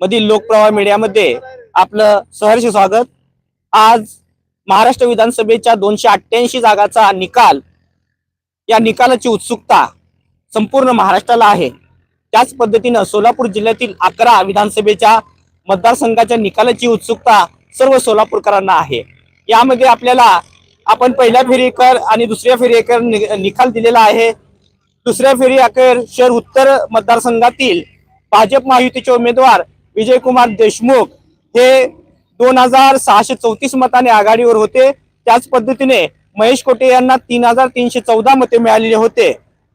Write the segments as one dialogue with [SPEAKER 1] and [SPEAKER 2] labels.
[SPEAKER 1] मधील लोकप्रवाह मीडियामध्ये आपलं सहर्ष स्वागत. आज महाराष्ट्र विधानसभेच्या दोनशे अठ्ठ्याऐंशी जागाचा निकाल या निकालाची उत्सुकता संपूर्ण महाराष्ट्राला आहे. त्याच पद्धतीनं सोलापूर जिल्ह्यातील अकरा विधानसभेच्या मतदारसंघाच्या निकालाची उत्सुकता सर्व सोलापूरकरांना आहे. यामध्ये आपल्याला आपण पहिल्या फेरीकर आणि दुसऱ्या फेरीकर नि- निकाल दिलेला आहे. दुसऱ्या फेरी अखेर शहर उत्तर मतदारसंघातील भाजप महायुतीचे उमेदवार विजयकुमार देशमुख हे दोन हजार सहाशे चौतीस मताने आघाडीवर होते. त्याच पद्धतीने महेश कोटे यांना तीन हजार तीनशे चौदा मते मिळालेले होते.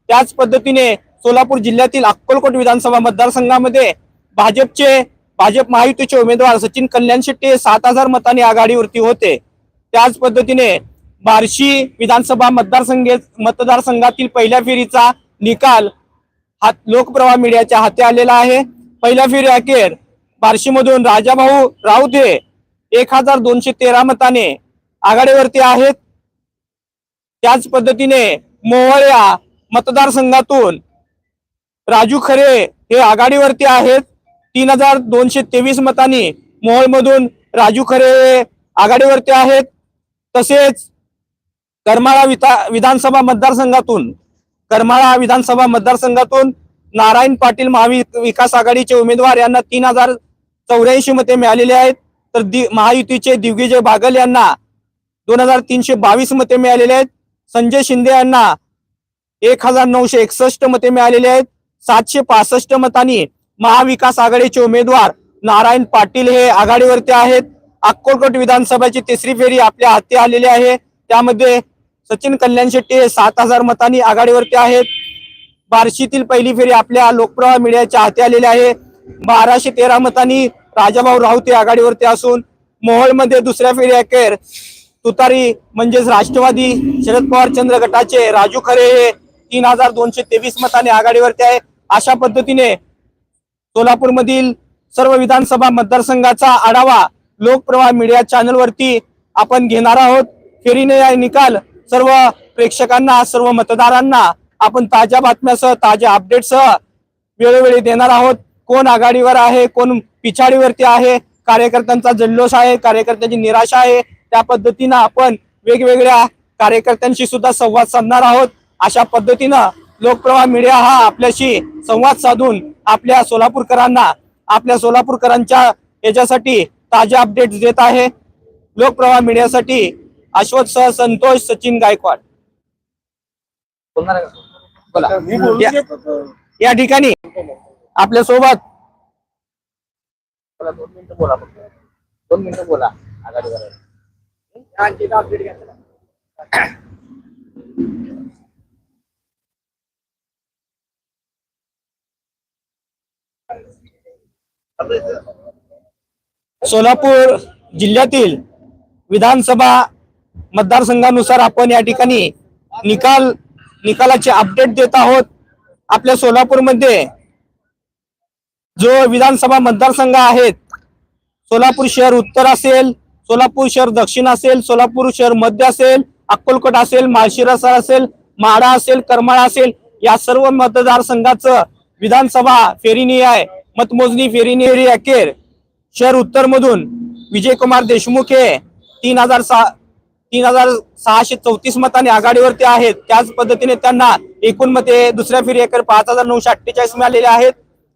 [SPEAKER 1] त्याच पद्धतीने सोलापूर जिल्ह्यातील अक्कलकोट विधानसभा मतदारसंघामध्ये भाजपचे भाजप महायुतीचे उमेदवार सचिन कल्याण शेट्टी सात हजार मतांनी आघाडीवरती होते. त्याच पद्धतीने बार्शी विधानसभा मतदारसंघ मतदारसंघातील पहिल्या फेरीचा निकाल हात लोकप्रवाह मीडियाच्या हाती आलेला आहे. पहिल्या फेरी अखेर बार्शीमधून राजाभाऊ राऊत हे एक हजार दोनशे तेरा मताने आघाडीवरती आहेत. त्याच पद्धतीने मोहोळ या मतदारसंघातून राजू खरे हे आघाडीवरती आहेत. तीन हजार दोनशे तेवीस मतांनी मोहोळमधून राजू खरे हे आघाडीवरती आहेत. तसेच करमाळा विता विधानसभा मतदारसंघातून करमाळा विधानसभा मतदारसंघातून नारायण पाटील महाविकास आघाडीचे उमेदवार यांना तीन हजार चौऱ्याऐंशी मते मिळालेली आहेत. तर दि महायुतीचे दिग्विजय बागल यांना दोन हजार तीनशे बावीस मते मिळालेले आहेत. संजय शिंदे यांना एक हजार नऊशे एकसष्ट मते मिळालेले आहेत. सातशे पासष्ट मतांनी महाविकास आघाडीचे उमेदवार नारायण पाटील हे आघाडीवरती आहेत. अक्कोलकोट विधानसभाची तिसरी फेरी आपल्या हाती आलेली आहे. त्यामध्ये सचिन कल्याण शेट्टी हे सात हजार मतांनी आघाडीवरती आहेत. बार्शीतील पहिली फेरी आपल्या लोकप्रवाह मीडियाच्या हाती आलेली आहे. बाराशे तेरा मतांनी राजाभाऊ राऊत हे आघाडीवरती असून मोहोळमध्ये दुसऱ्या फेरी अखेर. तुतारी म्हणजेच राष्ट्रवादी शरद पवार चंद्र गटाचे राजू खरे हे तीन हजार दोनशे तेवीस मताने आघाडीवरती आहे. अशा पद्धतीने सोलापूरमधील सर्व विधानसभा मतदारसंघाचा आढावा लोकप्रवाह मीडिया चॅनलवरती आपण घेणार आहोत. फेरीने या निकाल. सर्व प्रेक्षकांना सर्व मतदारांना आपण ताज्या बातम्यासह ताज्या अपडेटसह वेळोवेळी देणार आहोत. कोण आघाडीवर आहे कोण पिछाडीवरती आहे कार्यकर्त्यांचा जल्लोष आहे कार्यकर्त्यांची निराशा आहे त्या पद्धतीनं आपण वेगवेगळ्या कार्यकर्त्यांशी सुद्धा संवाद साधणार आहोत. अशा पद्धतीनं लोकप्रवाह मीडिया हा आपल्याशी संवाद साधून आपल्या सोलापूरकरांना आपल्या सोलापूरकरांच्या याच्यासाठी ताज्या अपडेट्स देत आहे. लोकप्रवाह मीडियासाठी अश्वथ सह संतोष सचिन गायकवाड. बोला. या- या ठिकाणी आपल्यासोबत.
[SPEAKER 2] दोन मिनिटं बोला फक्त. दोन मिनिटं बोला. आघाडीवर
[SPEAKER 1] सोलापूर जिल्ह्यातील विधानसभा मतदारसंघानुसार आपण या ठिकाणी निकाल निकालाचे अपडेट देत आहोत. आपल्या सोलापूरमध्ये जो विधानसभा मतदारसंघ आहेत सोलापूर शहर उत्तर असेल सोलापूर शहर दक्षिण असेल सोलापूर शहर मध्य असेल अक्कलकोट असेल माळशिरसर असेल माडा असेल करमाळा असेल या सर्व मतदारसंघाचं विधानसभा फेरीनी आहे. मतमोजणी फेरीनी फेरी अखेर शहर उत्तर मधून विजयकुमार देशमुख हे तीन हजार सहा तीन हजार सहाशे चौतीस मतांनी आघाडीवरती आहेत. त्याच पद्धतीने त्यांना एकूण मते दुसऱ्या फेरी अखेर पाच हजार नऊशे अठ्ठेचाळीस मिळालेले आहेत.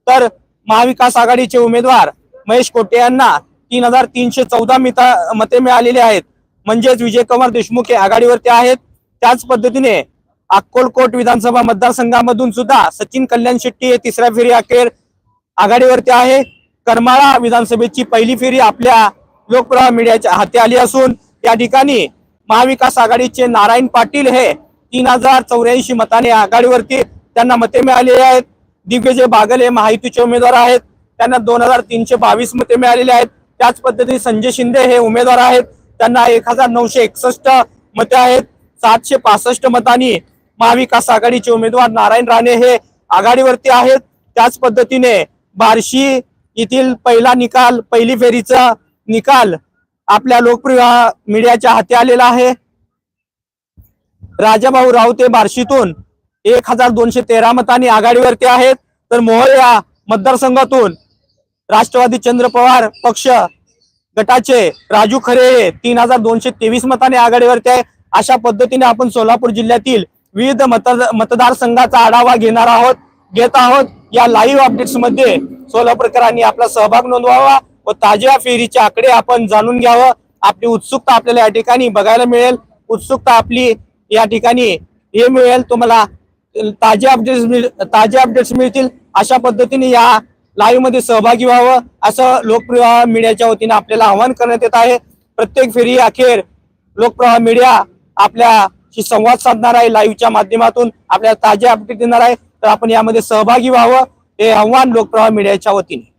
[SPEAKER 1] तर महाविकास आघाडीचे उमेदवार महेश कोटे यांना तीन हजार तीनशे चौदा मिता मते मिळालेली आहेत. म्हणजेच विजयकुमार देशमुख हे आघाडीवरती आहेत. त्याच पद्धतीने अक्कोलकोट विधानसभा मतदारसंघामधून सुद्धा सचिन कल्याण शेट्टी हे तिसऱ्या फेरी अखेर आघाडीवरती आहे. करमाळा विधानसभेची पहिली फेरी आपल्या लोकप्रवाह मीडियाच्या हाती आली असून या ठिकाणी महाविकास आघाडीचे नारायण पाटील हे तीन हजार चौऱ्याऐंशी मताने आघाडीवरती त्यांना मते मिळालेली आहेत. दिग्विजय बागल हे महायुतीचे उमेदवार आहेत. त्यांना दोन हजार तीनशे बावीस मते मिळालेले आहेत. त्याच पद्धतीने संजय शिंदे हे उमेदवार आहेत. त्यांना एक हजार नऊशे एकसष्ट मते आहेत. सातशे पासष्ट मतांनी महाविकास आघाडीचे उमेदवार नारायण राणे हे आघाडीवरती आहेत. त्याच पद्धतीने बार्शी येथील पहिला निकाल पहिली फेरीचा निकाल आपल्या लोकप्रिय मीडियाच्या हाती आलेला आहे. राजाभाऊ राऊत हे बार्शीतून एक हजार दोनशे तेरा मतांनी आघाडीवरती आहेत. तर मोहोळ या मतदारसंघातून राष्ट्रवादी चंद्र पवार पक्ष गटाचे राजू खरे हे तीन हजार दोनशे तेवीस मताने आघाडीवरती आहे अशा पद्धतीने आपण सोलापूर जिल्ह्यातील विविध मत मतदारसंघाचा आढावा घेणार आहोत. घेत आहोत. या लाईव्ह अपडेट्समध्ये सोलापूरकरांनी आपला सहभाग नोंदवावा व ताज्या फेरीचे आकडे आपण जाणून घ्यावं. आपली उत्सुकता आपल्याला या ठिकाणी बघायला मिळेल. उत्सुकता आपली या ठिकाणी हे मिळेल. तुम्हाला ताजे अपडेट्स ताजे अपडेट्स मिळतील अशा पद्धतीने या लाईव्हमध्ये सहभागी व्हावं असं लोकप्रवाह मीडियाच्या वतीने आपल्याला आवाहन करण्यात येत आहे. प्रत्येक फेरी अखेर लोकप्रवाह मीडिया आपल्याशी संवाद साधणार आहे. लाईव्हच्या माध्यमातून आपल्याला ताजे अपडेट देणार आहे. तर आपण यामध्ये सहभागी व्हावं हे आव्हान लोकप्रवाह मीडियाच्या वतीने.